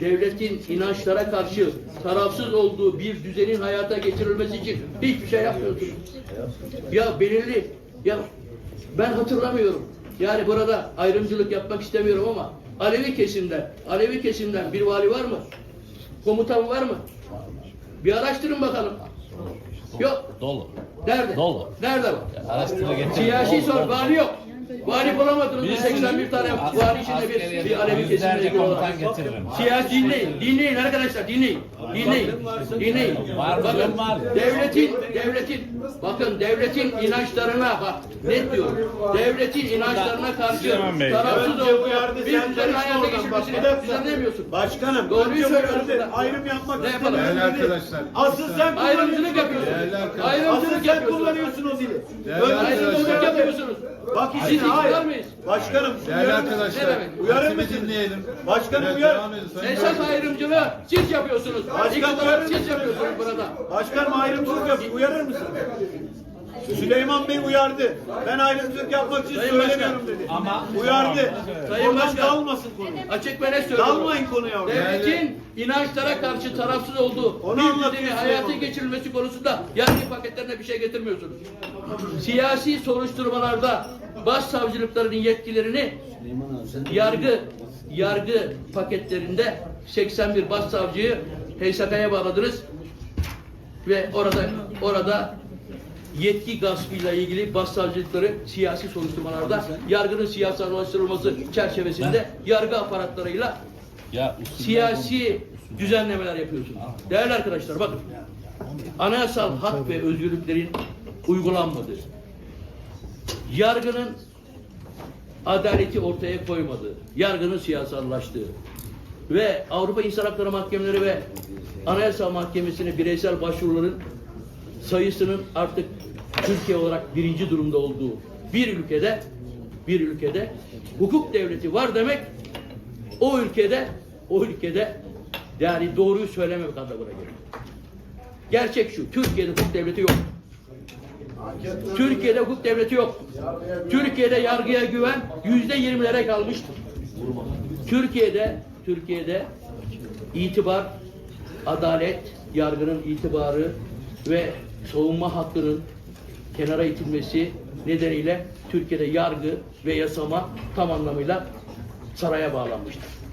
devletin inançlara karşı tarafsız olduğu bir düzenin hayata geçirilmesi için hiçbir şey yapmıyorsunuz. Ya belirli, ya ben hatırlamıyorum. Yani burada ayrımcılık yapmak istemiyorum ama Alevi kesimden, Alevi kesimden bir vali var mı? Komutan var mı? Bir araştırın bakalım. Yok. Dolu. Nerede? Dolu. Nerede var? Araştırma. Siyasi sor, vali yok. Vali bulamadınız mı? 81 tane vali içinde bir, bir Alevi Yüzlerce ilgili olarak. komutan getiririm. Siyasi dinleyin, dinleyin arkadaşlar, dinleyin. Dinleyin, dinleyin. Var, Bakın, var. devletin, devletin, bakın devletin inançlarına bak, net diyorum. Devletin inançlarına karşı Süleyman Bey. tarafsız Önce olduğu uyardı, bir sen düzenin karışma hayata oradan. Bak, geçirmesini bir dakika. düzenlemiyorsun. Başkanım, Doğruyu önce. Ayrım yapmak Ne yapalım? istemiyorum Değerli arkadaşlar, Asıl sen Ayrımcılık yapıyorsun. Değerli arkadaşlar. Asıl Ayrımcılık sen yapıyorsun. kullanıyorsun o dili. Değerli Ayrımcılık yapıyorsunuz. Bak Siz işine iktidar hayır. mıyız? Başkanım, Değerli uyarır arkadaşlar, demek? Uyarır hatimi mısın? dinleyelim. Başkanım Evet, uyar. devam edin Sayın Esas Başkanım. ayrımcılığı siz yapıyorsunuz. Başkan İktidar siz yapıyorsunuz burada. Başkanım ayrımcılık yapıyor. Uyarır mısın? Süleyman Bey uyardı. Ben ayrımcılık yapmak için Sayın söylemiyorum Başkan. dedi. Ama- uyardı. Sayın Oradan Başkan. dalmasın konu. Açık ve net söylüyorum. Dalmayın konuya orada. Devletin inançlara karşı tarafsız olduğu Onu bir anlatıyorsun düzeni hayata geçirilmesi konusunda yargı paketlerine bir şey getirmiyorsunuz. Siyasi soruşturmalarda başsavcılıklarının yetkilerini yargı yargı paketlerinde 81 başsavcıyı HSK'ya bağladınız ve orada orada yetki gaspıyla ilgili başsavcılıkları siyasi soruşturmalarda yargının siyasallaştırılması çerçevesinde yargı aparatlarıyla Ya üstünden siyasi düzenlemeler yapıyorsunuz. Değerli arkadaşlar bakın. Anayasal hak ve özgürlüklerin uygulanmadığı, yargının adaleti ortaya koymadığı, yargının siyasallaştığı ve Avrupa İnsan Hakları Mahkemeleri ve Anayasa Mahkemesi'ne bireysel başvuruların sayısının artık Türkiye olarak birinci durumda olduğu bir ülkede bir ülkede hukuk devleti var demek o ülkede o ülkede yani doğruyu söylememek anlamına gelir. Gerçek şu, Türkiye'de hukuk devleti yok. Türkiye'de hukuk devleti yok. Türkiye'de yargıya güven yüzde yirmilere kalmıştır. Türkiye'de, Türkiye'de itibar, adalet, yargının itibarı ve savunma hakkının kenara itilmesi nedeniyle Türkiye'de yargı ve yasama tam anlamıyla saraya bağlanmıştır.